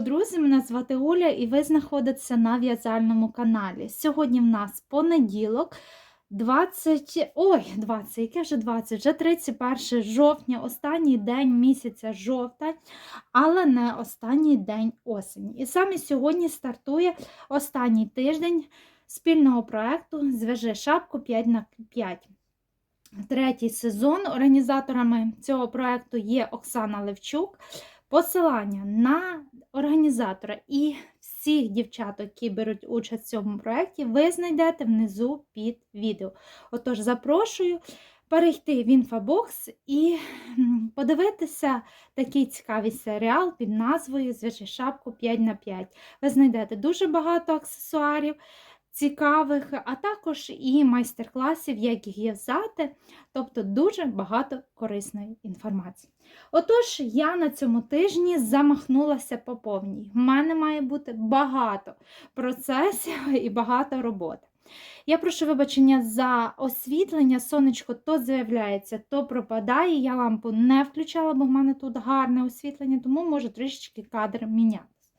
Ранку, друзі! Мене звати Оля і ви знаходитеся на в'язальному каналі. Сьогодні в нас понеділок, 20, ой, 20, яке вже 20, вже 31 жовтня, останній день місяця жовта, але не останній день осені. І саме сьогодні стартує останній тиждень спільного проекту Зв'яжи шапку 5 на 5 Третій сезон. Організаторами цього проекту є Оксана Левчук. Посилання на організатора і всіх дівчаток, які беруть участь в цьому проєкті, ви знайдете внизу під відео. Отож, запрошую перейти в інфобокс і подивитися такий цікавий серіал під назвою Зв'яжи шапку 5 на 5 Ви знайдете дуже багато аксесуарів. Цікавих, а також і майстер-класів, як їх в'язати, тобто дуже багато корисної інформації. Отож, я на цьому тижні замахнулася по повній. В мене має бути багато процесів і багато роботи. Я прошу вибачення за освітлення, сонечко то з'являється, то пропадає. Я лампу не включала, бо в мене тут гарне освітлення, тому може трішечки кадр мінятися.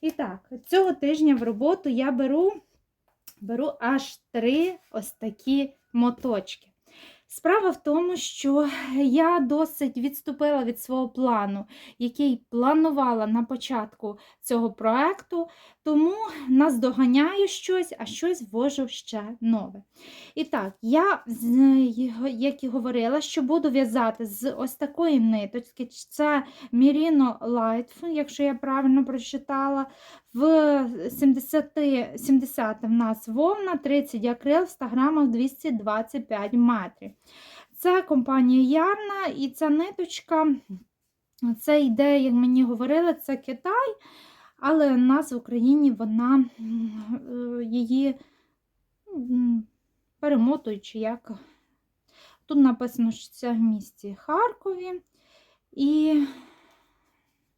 І так, цього тижня в роботу я беру, беру аж три ось такі моточки. Справа в тому, що я досить відступила від свого плану, який планувала на початку цього проекту, тому наздоганяю щось, а щось ввожу ще нове. І так, я, як і говорила, що буду в'язати з ось такої ниточки, це Merino Light, якщо я правильно прочитала, в 70 70 в нас вовна, 30 акрил, в 100 грамах 225 метрів. Це компанія Ярна і ця ниточка, це йде, як мені говорили, це Китай, але у нас в Україні вона е, її перемотуючи як. Тут написано, що це в місті Харкові. І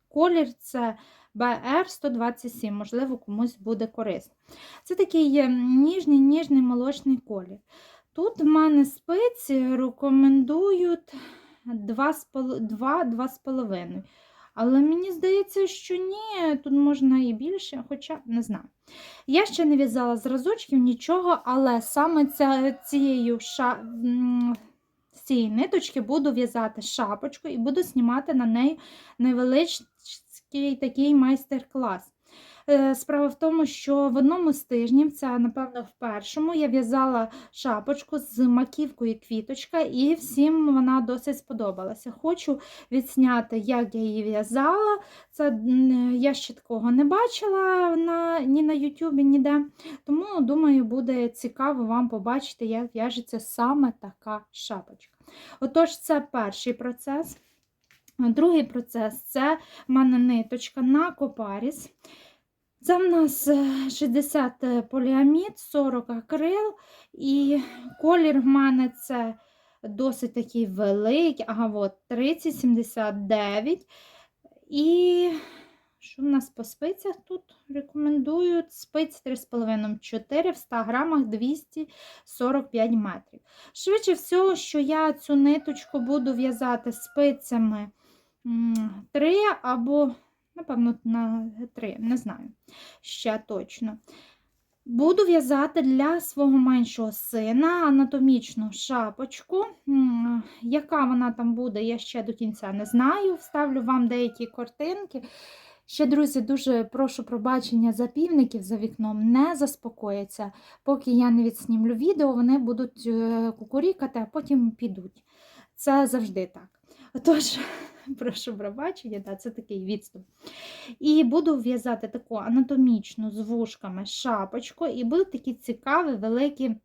колір це BR127, можливо, комусь буде корисно. Це такий ніжний ніжний молочний колір. Тут в мене спиці рекомендують 2-2,5. Але мені здається, що ні, тут можна і більше, хоча не знаю. Я ще не в'язала зразочків, нічого, але саме ця, цією ша... цієї ниточки буду в'язати шапочку і буду знімати на неї невеличкий такий майстер-клас. Е, справа в тому, що в одному з тижнів, це, напевно, в першому, я в'язала шапочку з маківкою квіточка, і всім вона досить сподобалася. Хочу відсняти, як я її в'язала. Це Я ще такого не бачила на, ні на Ютубі, ніде. Тому, думаю, буде цікаво вам побачити, як в'яжеться саме така шапочка. Отож, це перший процес. Другий процес це в мене ниточка на копаріс. Це в нас 60 е, е, поліамід, 40 акрил, і колір в мене це досить такий великий, ага, от 3079. І що в нас по спицях тут рекомендують? Спиці 3,5-4 в 100 грамах 245 метрів. Швидше всього, що я цю ниточку буду в'язати спицями 3 або Напевно, на три, не знаю, ще точно. Буду в'язати для свого меншого сина анатомічну шапочку. Яка вона там буде, я ще до кінця не знаю. Вставлю вам деякі картинки. Ще, друзі, дуже прошу пробачення за півників за вікном, не заспокояться. Поки я не відснімлю відео, вони будуть е, кукурікати, а потім підуть. Це завжди так. Отож, прошу пробачення, да, це такий відступ. І буду в'язати таку анатомічну з вушками шапочку, і будуть такі цікаві, великі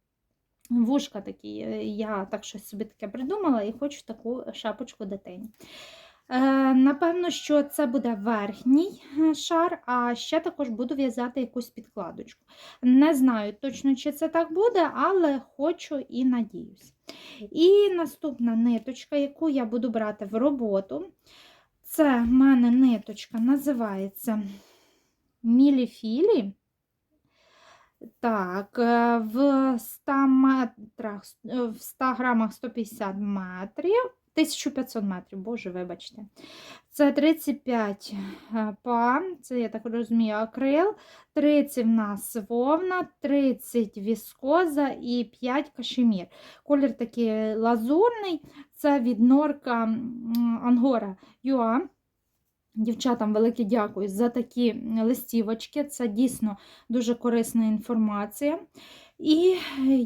вушка такі. Я так щось собі таке придумала і хочу таку шапочку дитині. Е, напевно, що це буде верхній е, шар, а ще також буду в'язати якусь підкладочку. Не знаю точно, чи це так буде, але хочу і надіюсь. І наступна ниточка, яку я буду брати в роботу, це в мене ниточка називається Міліфілі. Так, в 100 метрах, в 100 грамах 150 метрів. 1500 метрів, боже, вибачте. Це 35 е, па, це, я так розумію, акрил, 30 в нас вовна, 30 віскоза і 5 кашемір. Колір такий лазурний, це від норка Ангора Юа. Дівчатам велике дякую за такі листівочки. Це дійсно дуже корисна інформація. І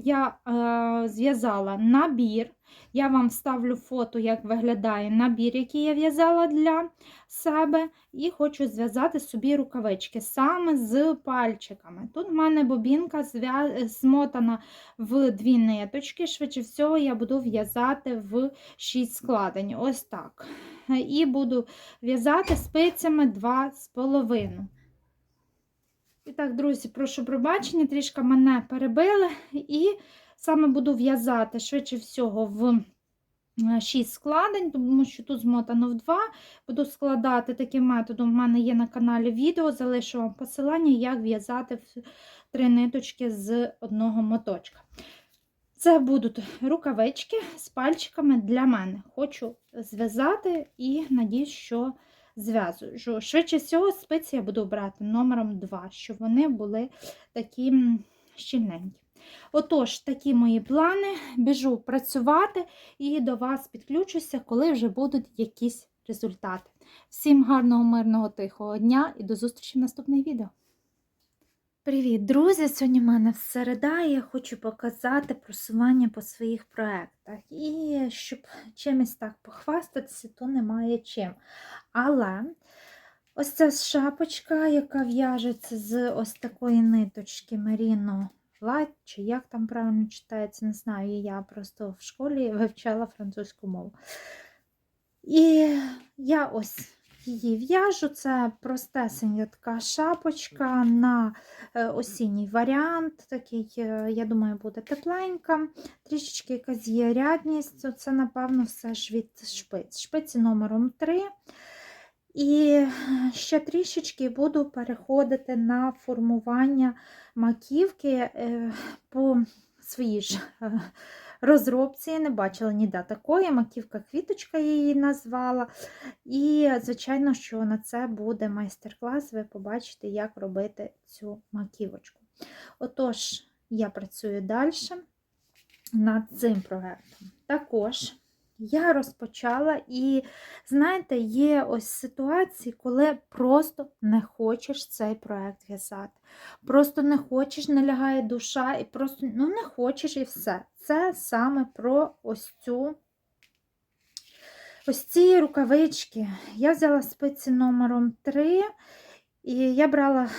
я е, зв'язала набір. Я вам вставлю фото, як виглядає набір, який я в'язала для себе. І хочу зв'язати собі рукавички саме з пальчиками. Тут в мене бобінка змотана в дві ниточки. Швидше всього, я буду в'язати в 6 складень. Ось так. І буду в'язати спицями 2,5. І так, друзі, прошу пробачення, трішки мене перебили. І саме буду в'язати швидше всього в 6 складень, тому що тут змотано в 2. Буду складати таким методом. У мене є на каналі відео, залишу вам посилання, як в'язати три ниточки з одного моточка. Це будуть рукавички з пальчиками для мене. Хочу зв'язати і надіюсь, що зв'язую. Швидше всього, спиці я буду брати номером 2, щоб вони були такі щільненькі. Отож, такі мої плани. Біжу працювати і до вас підключуся, коли вже будуть якісь результати. Всім гарного, мирного, тихого дня і до зустрічі в наступних відео. Привіт, друзі! Сьогодні в мене середа, і я хочу показати просування по своїх проєктах. І щоб чимось так похвастатися, то немає чим. Але ось ця шапочка, яка в'яжеться з ось такої ниточки Merino Light, чи як там правильно читається, не знаю. Я просто в школі вивчала французьку мову. І я ось її в'яжу. Це простесенька така шапочка на е, осінній варіант. Такий, е, я думаю, буде тепленька. Трішечки якась є рядність. Це, напевно, все ж від шпиць. Шпиці номером 3. І ще трішечки буду переходити на формування маківки е, по своїй ж е, розробці. Не бачила ніде такої. Маківка квіточка її назвала. І, звичайно, що на це буде майстер-клас, ви побачите, як робити цю маківочку. Отож, я працюю далі над цим проєктом. Також я розпочала, і, знаєте, є ось ситуації, коли просто не хочеш цей проєкт в'язати. Просто не хочеш, не лягає душа, і просто ну, не хочеш і все. Це саме про ось цю. Ось ці рукавички. Я взяла спиці номером 3, і я брала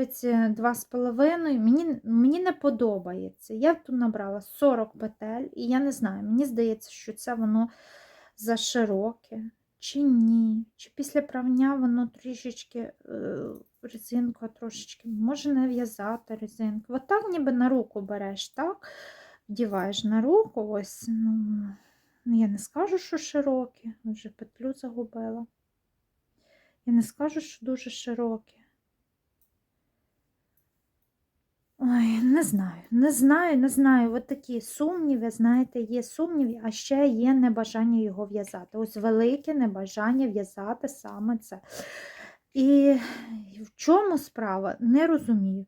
спиці 2,5. Мені мені не подобається. Я тут набрала 40 петель, і я не знаю, мені здається, що це воно за широке, чи ні. Чи після правня воно трішечки е, резинка трошечки, може не в'язати резинку. Отак ніби на руку береш, так? Вдіваєш на руку, ось, ну, я не скажу, що широке, вже петлю загубила. Я не скажу, що дуже широке. Ой, не знаю, не знаю, не знаю. От такі сумніви, знаєте, є сумніви, а ще є небажання його в'язати. Ось велике небажання в'язати саме це. І в чому справа? Не розумію.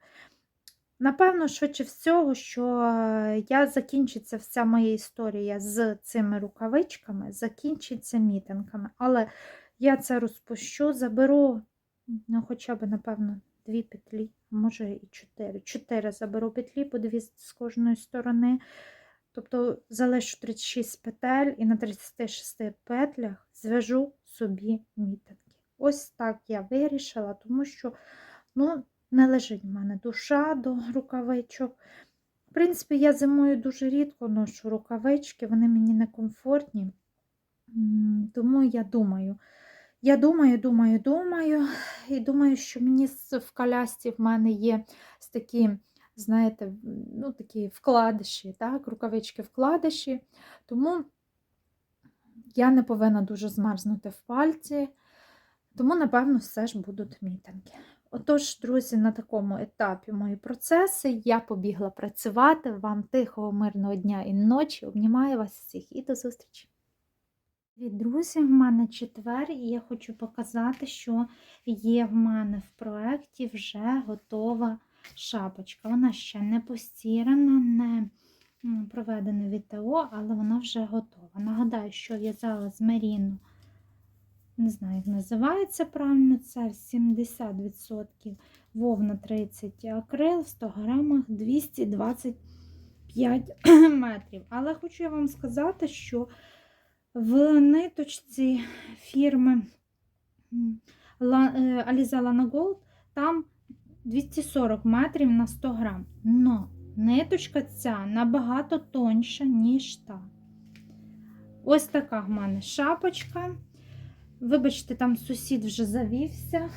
Напевно, швидше всього, що я закінчиться вся моя історія з цими рукавичками, закінчиться мітинками. Але я це розпущу, заберу, ну, хоча б, напевно, дві петлі, може і чотири. Чотири заберу петлі, по дві з кожної сторони. Тобто залишу 36 петель і на 36 петлях зв'яжу собі мітинки. Ось так я вирішила, тому що ну, не лежить в мене душа до рукавичок. В принципі, я зимою дуже рідко ношу рукавички, вони мені некомфортні. Тому я думаю, я думаю, думаю, думаю, і думаю, що мені в колясці в мене є такі, знаєте, ну, такі вкладиші, так, рукавички вкладиші, тому я не повинна дуже змерзнути в пальці, тому, напевно, все ж будуть мітинги. Отож, друзі, на такому етапі мої процеси я побігла працювати. Вам тихого, мирного дня і ночі. Обнімаю вас всіх і до зустрічі! Від друзі, в мене четвер, і я хочу показати, що є в мене в проєкті вже готова шапочка. Вона ще не постірана, не проведена ВТО, але вона вже готова. Нагадаю, що в'язала з меріну, не знаю, як називається правильно, це 70% вовна 30 акрил, в 100 грамах 225 метрів. Але хочу я вам сказати, що в ниточці фірми Aliza Lana Gold там 240 метрів на 100 грам. Но ниточка ця набагато тоньша, ніж та. Ось така в мене шапочка. Вибачте, там сусід вже завівся,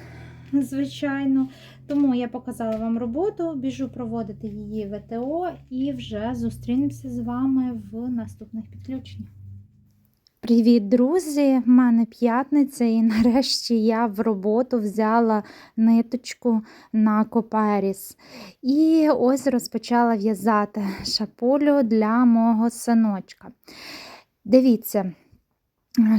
звичайно. Тому я показала вам роботу, біжу проводити її в ВТО і вже зустрінемося з вами в наступних підключеннях. Привіт, друзі! В мене п'ятниця, і нарешті я в роботу взяла ниточку на Коперіс. І ось розпочала в'язати шапулю для мого синочка. Дивіться,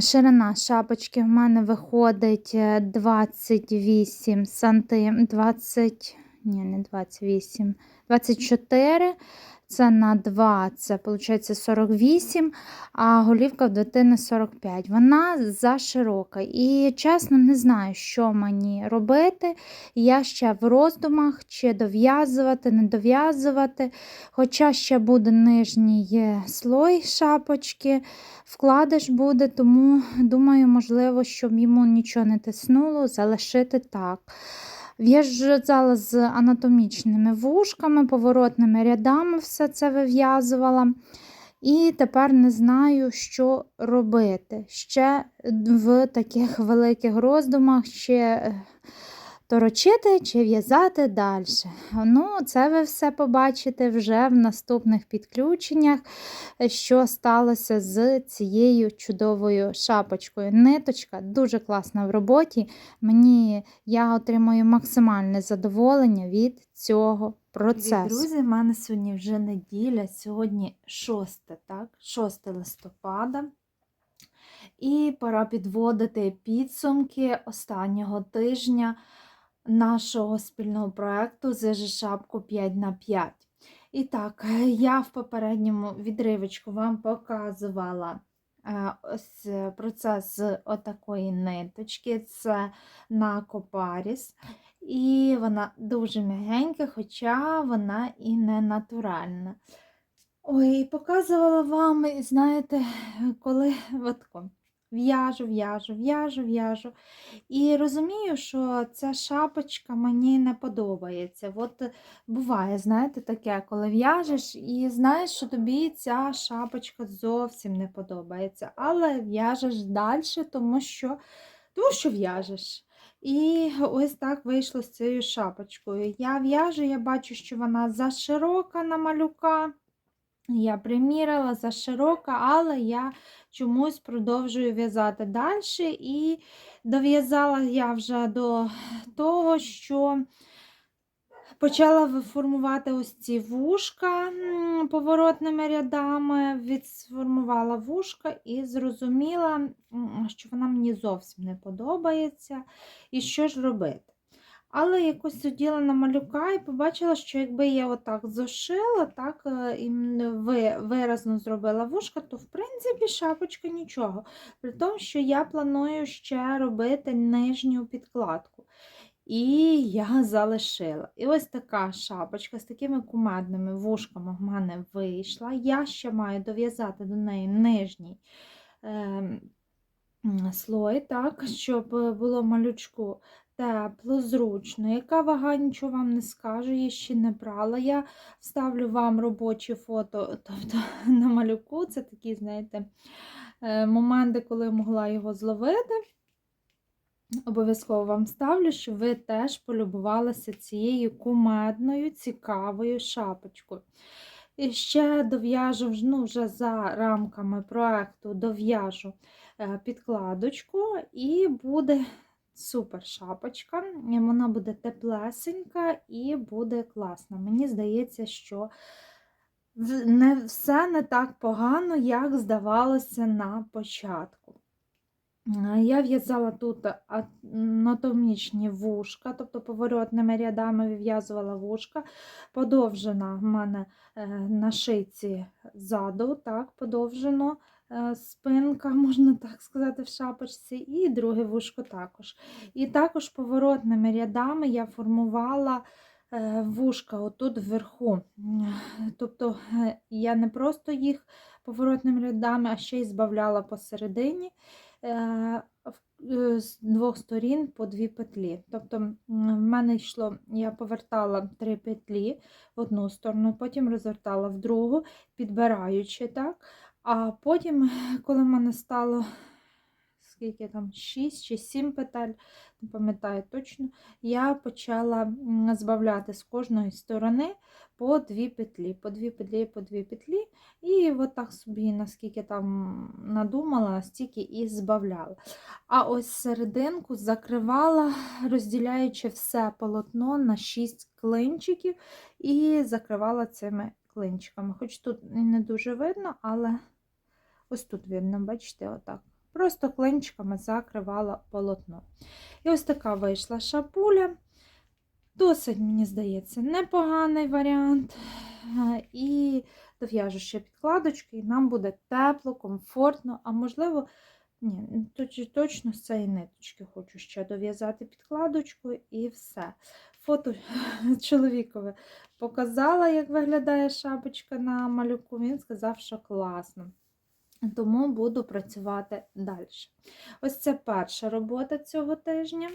ширина шапочки в мене виходить е, 28 сантим, 20, ні, не 28, 24. Це на 2, це виходить 48, а голівка в дитини 45. Вона заширока. І чесно, не знаю, що мені робити. Я ще в роздумах, чи дов'язувати, не дов'язувати. Хоча ще буде нижній слой шапочки, вкладиш буде, тому думаю, можливо, щоб йому нічого не тиснуло, залишити так. В'язала з анатомічними вушками, поворотними рядами все це вив'язувала. І тепер не знаю, що робити. Ще в таких великих роздумах, чи е, торочити, чи в'язати далі. Ну, це ви все побачите вже в наступних підключеннях, що сталося з цією чудовою шапочкою. Ниточка дуже класна в роботі. Мені я отримую максимальне задоволення від цього процесу. Привіт, друзі, в мене сьогодні вже неділя, сьогодні 6, так? 6 листопада. І пора підводити підсумки останнього тижня нашого спільного проєкту «Зижи шапку 5 на 5 І так, я в попередньому відривочку вам показувала е, ось процес з отакої ниточки. Це на Копаріс. І вона дуже м'ягенька, хоча вона і не натуральна. Ой, показувала вам, знаєте, коли отко, в'яжу, в'яжу, в'яжу, в'яжу. І розумію, що ця шапочка мені не подобається. От буває, знаєте, таке, коли в'яжеш і знаєш, що тобі ця шапочка зовсім не подобається. Але в'яжеш далі, тому що, тому що в'яжеш. І ось так вийшло з цією шапочкою. Я в'яжу, я бачу, що вона заширока на малюка. Я приміряла заширока, але я чомусь продовжую в'язати далі. І дов'язала я вже до того, що почала формувати ось ці вушка поворотними рядами, відсформувала вушка і зрозуміла, що вона мені зовсім не подобається. І що ж робити? Але якось сиділа на малюка і побачила, що якби я отак зашила, так е, і виразно зробила вушка, то в принципі шапочка нічого. При тому, що я планую ще робити нижню підкладку. І я залишила. І ось така шапочка з такими кумедними вушками в мене вийшла. Я ще маю дов'язати до неї нижній м, слой, так, щоб е, було малючку тепло, зручно. Яка вага, нічого вам не скажу, її ще не брала. Я вставлю вам робочі фото тобто, на малюку. Це такі, знаєте, е, моменти, коли могла його зловити. Обов'язково вам ставлю, щоб ви теж полюбувалися цією кумедною, цікавою шапочкою. І ще дов'яжу ну, вже за рамками проекту дов'яжу е, підкладочку, і буде супер шапочка. Вона буде теплесенька і буде класна. Мені здається, що не все не так погано, як здавалося на початку. Я в'язала тут анатомічні вушка, тобто поворотними рядами вив'язувала вушка. Подовжена в мене е, на шиці ззаду, так, подовжено спинка, можна так сказати, в шапочці, і друге вушко також. І також поворотними рядами я формувала е, вушка отут вверху. Тобто е, я не просто їх поворотними рядами, а ще й збавляла посередині е, е, з двох сторін по дві петлі. Тобто в мене йшло, я повертала три петлі в одну сторону, потім розвертала в другу, підбираючи так. А потім, коли в мене стало скільки там, 6 чи 7 петель, не пам'ятаю точно, я почала збавляти з кожної сторони по дві петлі, по дві петлі, по дві петлі. І от так собі, наскільки там надумала, стільки і збавляла. А ось серединку закривала, розділяючи все полотно на 6 клинчиків, і закривала цими клинчиками. Хоч тут не дуже видно, але ось тут видно, бачите, отак. Просто клинчиками закривала полотно. І ось така вийшла шапуля. Досить, мені здається, непоганий варіант. Е, І дов'яжу ще підкладочки, і нам буде тепло, комфортно, а можливо, ні, точно з цієї ниточки хочу ще дов'язати підкладочку і все. Фото чоловікове показала, як виглядає шапочка на малюку. Він сказав, що класно. Тому буду працювати далі. Ось це перша робота цього тижня.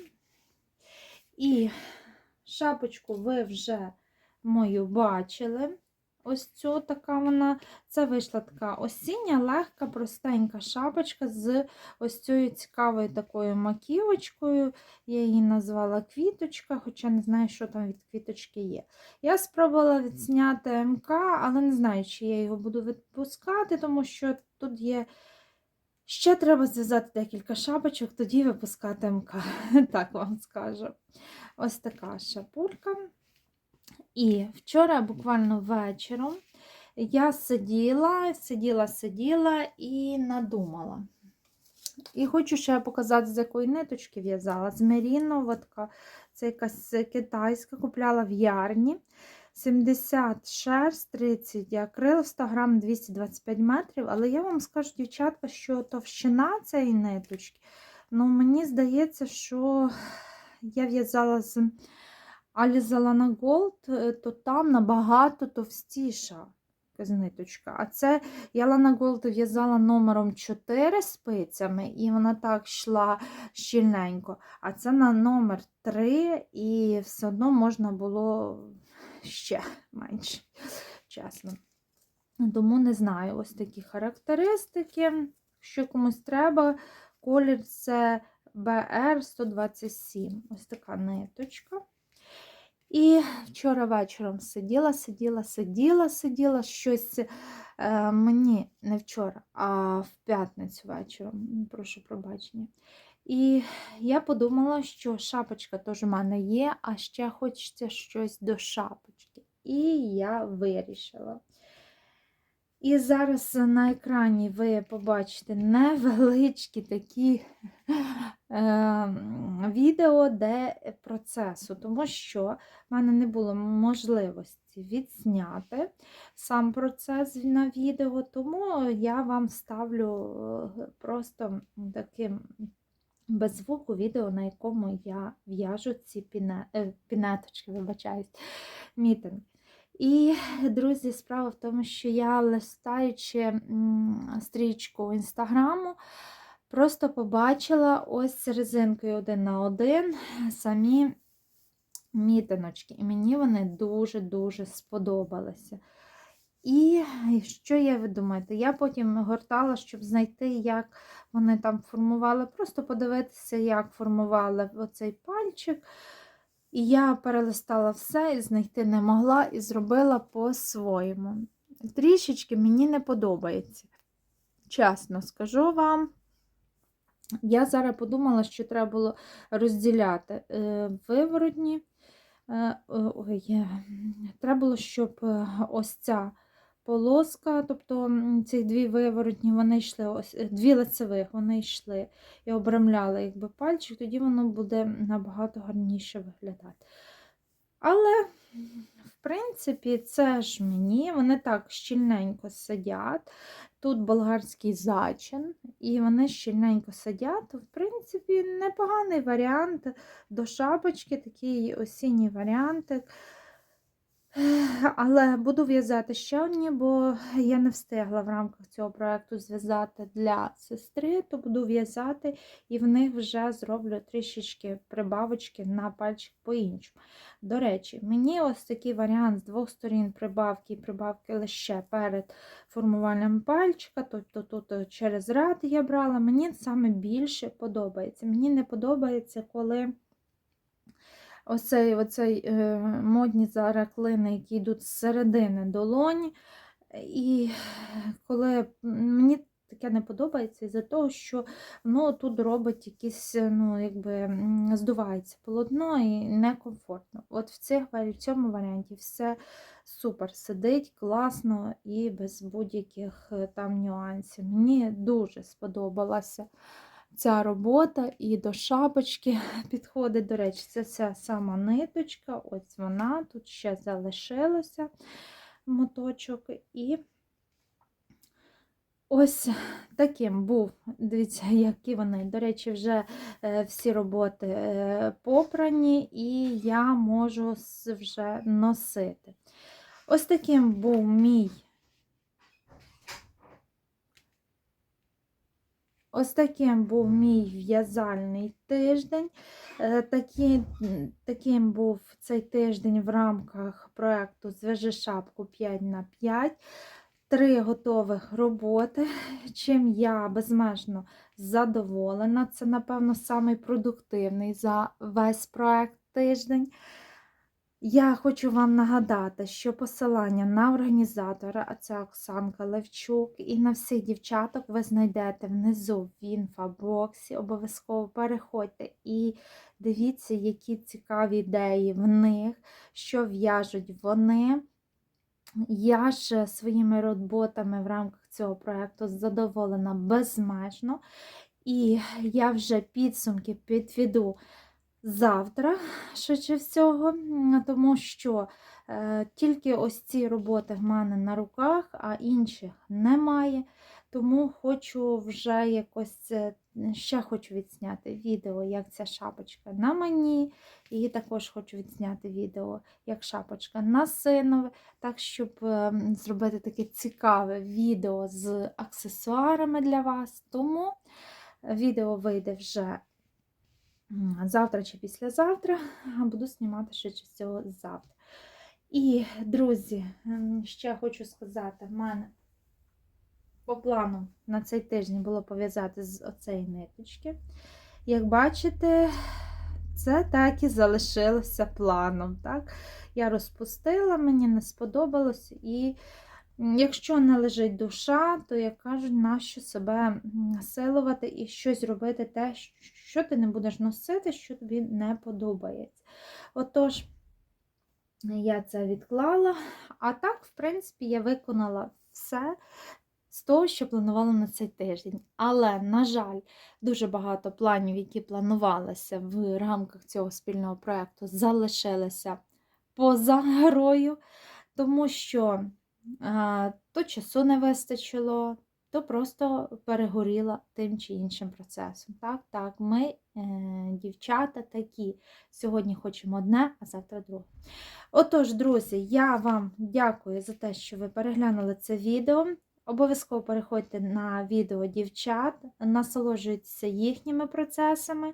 І шапочку ви вже мою бачили. Ось цю така вона, це вийшла така осіння, легка, простенька шапочка з ось цією цікавою такою маківочкою. Я її назвала квіточка, хоча не знаю, що там від квіточки є. Я спробувала відзняти МК, але не знаю, чи я його буду відпускати, тому що тут є. Ще треба зв'язати декілька шапочок, тоді випускати МК. Так вам скажу. Ось така шапулька. І вчора, буквально вечором, я сиділа, сиділа, сиділа і надумала. І хочу ще показати, з якої ниточки в'язала. З мерінового, це якась китайська, купляла в ярні. 70 шерсть, 30 акрил, 100 грам 225 метрів. Але я вам скажу, дівчатка, що товщина цієї ниточки, ну мені здається, що я в'язала з Aliza Lana Gold, е, то там набагато товстіша якась ниточка. А це я Lana Gold в'язала номером 4 спицями, і вона так йшла щільненько. А це на номер 3, і все одно можна було ще менше, чесно. Тому не знаю, ось такі характеристики. Що комусь треба, колір це BR127. Ось така ниточка. І вчора вечором сиділа, сиділа, сиділа, сиділа, щось е, мені не вчора, а в п'ятницю вечором, прошу пробачення. І я подумала, що шапочка теж у мене є, а ще хочеться щось до шапочки. І я вирішила. І зараз на екрані ви побачите невеличкі такі е, відео, де процесу, тому що в мене не було можливості відзняти сам процес на відео, тому я вам ставлю е, просто таким без звуку відео, на якому я в'яжу ці піне, е, пінеточки, вибачаюсь, мітинги. І, друзі, справа в тому, що я листаючи стрічку інстаграму, просто побачила ось резинкою один на один самі мітиночки. І мені вони дуже-дуже сподобалися. І що я ви думаєте? Я потім гортала, щоб знайти, як вони там формували, просто подивитися, як формували оцей пальчик. І я перелистала все і знайти не могла, і зробила по-своєму. Трішечки мені не подобається. Чесно скажу вам. Я зараз подумала, що треба було розділяти е, виворотні. Е, ой, треба було, щоб е, ось ця полоска, тобто ці дві виворотні, вони йшли, ось е, дві лицевих, вони йшли і обрамляли якби пальчик, тоді воно буде набагато гарніше виглядати. Але, в принципі, це ж мені, вони так щільненько сидять. Тут болгарський зачин, і вони щільненько сидять. В принципі, непоганий варіант до шапочки, такий осінній варіантик. Але буду в'язати ще одні, бо я не встигла в рамках цього проєкту зв'язати для сестри, то буду в'язати і в них вже зроблю трішечки прибавочки на пальчик по-іншому. До речі, мені ось такий варіант з двох сторін прибавки і прибавки лише перед формуванням пальчика, тобто тут е, через ряд я брала, мені саме більше подобається. Мені не подобається, коли оцей, оцей е, модні зараз клини, які йдуть з середини долоні. І коли мені таке не подобається із-за того, що воно тут робить якісь, ну, якби здувається полотно і некомфортно. От в, цих, в цьому варіанті все супер сидить, класно і без будь-яких е, там нюансів. Мені дуже сподобалася ця робота і до шапочки підходить. До речі, це ця сама ниточка, ось вона, тут ще залишилося моточок. І ось таким був. Дивіться, які вони. До речі, вже е, всі роботи е, попрані, і я можу вже носити. Ось таким був мій. Ось таким був мій в'язальний тиждень. Е, Такі, таким був цей тиждень в рамках проєкту Зв'яжи шапку 5 на 5. Три готових роботи, чим я безмежно задоволена. Це, напевно, самий продуктивний за весь проект тиждень. Я хочу вам нагадати, що посилання на організатора, а це Оксанка Левчук, і на всіх дівчаток ви знайдете внизу в інфобоксі. Обов'язково переходьте і дивіться, які цікаві ідеї в них, що в'яжуть вони. Я ж своїми роботами в рамках цього проєкту задоволена безмежно. І я вже підсумки підведу завтра, швидше всього, тому що е, тільки ось ці роботи в мене на руках, а інших немає. Тому хочу вже якось е, ще хочу відзняти відео, як ця шапочка на мені. І також хочу відзняти відео, як шапочка на синове, так, щоб е, зробити таке цікаве відео з аксесуарами для вас. Тому відео вийде вже завтра чи післязавтра, буду знімати швидше всього завтра. І, друзі, ем, ще хочу сказати, в мене по плану на цей тиждень було пов'язати з оцеї ниточки. Як бачите, це так і залишилося планом. Так? Я розпустила, мені не сподобалось. І якщо не лежить душа, то, як кажуть, нащо себе насилувати і щось робити те, що ти не будеш носити, що тобі не подобається. Отож, я це відклала. А так, в принципі, я виконала все з того, що планувала на цей тиждень. Але, на жаль, дуже багато планів, які планувалися в рамках цього спільного проєкту, залишилися поза грою, тому що а, то часу не вистачило, то просто перегоріла тим чи іншим процесом. Так, так, ми, е, дівчата, такі. Сьогодні хочемо одне, а завтра друге. Отож, друзі, я вам дякую за те, що ви переглянули це відео. Обов'язково переходьте на відео дівчат, насолоджуйтеся їхніми процесами.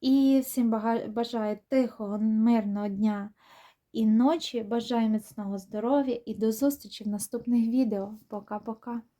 І всім бажаю тихого, мирного дня і ночі. Бажаю міцного здоров'я і до зустрічі в наступних відео. Пока-пока!